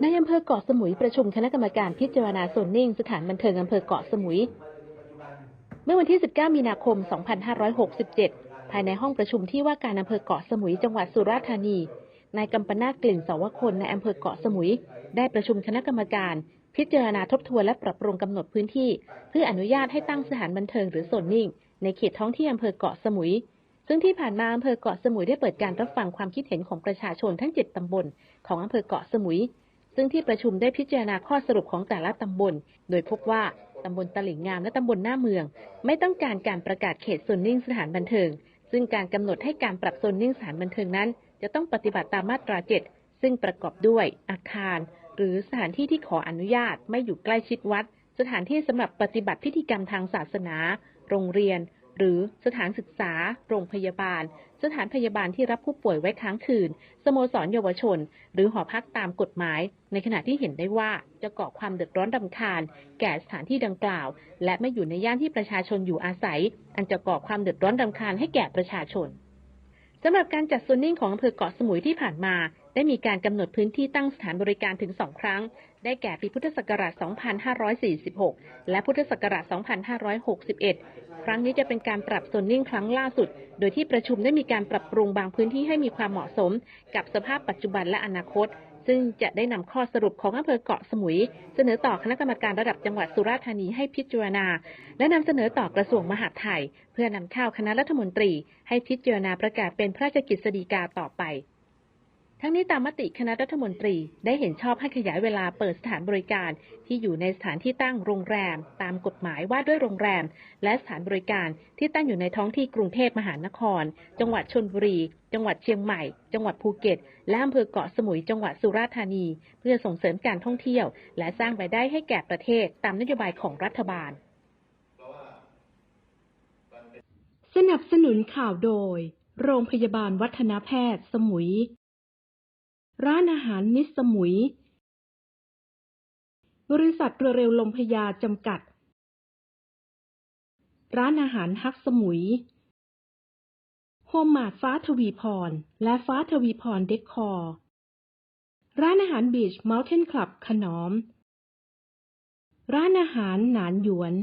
ในอำเภอเกาะสมุยประชุมคณะกรรมการพิจารณาโซนนิ่ง สถานบันเทิงอำเภอเกาะสมุย เมื่อวันที่ 19 มีนาคม 2567 ภายในห้องประชุมที่ว่าการอำเภอเกาะสมุยจังหวัดสุราษฎร์ธานี นายกำปนาตกลิ่นสวคนในอำเภอเกาะสมุย ได้ประชุมคณะกรรมการ พิจารณาทบทวนและปรับปรุงกำหนดพื้นที่ เพื่ออนุญาตให้ตั้งสถานบันเทิงหรือโซนนิ่ง ในเขตท้องที่อำเภอเกาะสมุยซึ่งที่ผ่านมาอำเภอเกาะสมุยได้เปิดการรับฟังความคิดเห็นของประชาชนทั้ง 7 ตำบลของอำเภอเกาะสมุย ซึ่งที่ประชุมได้พิจารณาข้อสรุปของแต่ละตำบล โดยพบว่าตำบลตลิ่งงามและตำบลหน้าเมือง ไม่ต้องการการประกาศเขตโซนนิ่งสถานบันเทิง ซึ่งการกำหนดให้การปรับโซนนิ่งสถานบันเทิงนั้น จะต้องปฏิบัติตามมาตรา7ซึ่งประกอบด้วยอาคาร หรือสถานที่ที่ขออนุญาตไม่อยู่ใกล้ชิดวัด สถานที่สำหรับปฏิบัติพิธีกรรมทางศาสนา โรงเรียน หรือสถานศึกษา โรงพยาบาล สถานพยาบาลที่รับผู้ป่วยไว้ค้างคืน สโมสรเยาวชน หรือหอพักตามกฎหมาย ในขณะที่เห็นได้ว่าจะก่อความเดือดร้อนรำคาญ แก่สถานที่ดังกล่าว และไม่อยู่ในย่านที่ประชาชนอยู่อาศัย อันจะก่อความเดือดร้อนรำคาญให้แก่ประชาชนสำหรับการจัดโซนนิ่งของอำเภอเกาะสมุยที่ผ่านมา ได้มีการกำหนดพื้นที่ตั้งสถานบริการถึง2ครั้ง ได้แก่ปีพุทธศักราช 2546 และพุทธศักราช 2561 ครั้งนี้จะเป็นการปรับโซนนิ่งครั้งล่าสุด โดยที่ประชุมได้มีการปรับปรุงบางพื้นที่ให้มีความเหมาะสม กับสภาพปัจจุบันและอนาคต ซึ่งจะได้นำข้อสรุปของอำเภอเกาะสมุย เสนอต่อคณะกรรมการระดับจังหวัดสุราษฎร์ธานีให้พิจารณา และนำเสนอต่อกระทรวงมหาดไทย เพื่อนำเข้าคณะรัฐมนตรี ให้พิจารณาประกาศเป็นพระราชกฤษฎีกาต่อไป ทั้งนี้ตามมติคณะรัฐมนตรีได้เห็นชอบให้ขยายเวลาเปิดสถานบริการ ที่อยู่ในสถานที่ตั้งโรงแรม ตามกฎหมายว่าด้วยโรงแรม และสถานบริการที่ตั้งอยู่ในท้องที่กรุงเทพมหานคร จังหวัดชนบุรี จังหวัดเชียงใหม่ จังหวัดภูเก็ต และอำเภอเกาะสมุยจังหวัดสุราษฎร์ธานี เพื่อส่งเสริมการท่องเที่ยว และสร้างรายได้ให้แก่ประเทศตามนโยบายของรัฐบาล สนับสนุนข่าวโดย โรงพยาบาลวัฒนแพทย์ สมุย ร้านอาหารมิสสมุย บริษัทเรือเร็วลมพยาจำกัด ร้านอาหารฮักสมุย โฮมมาดฟ้าทวีพร และฟ้าทวีพรเดคคอร์ร้านอาหารบีชเมลเทนคลับขนอม ร้านอาหารหนานหยวน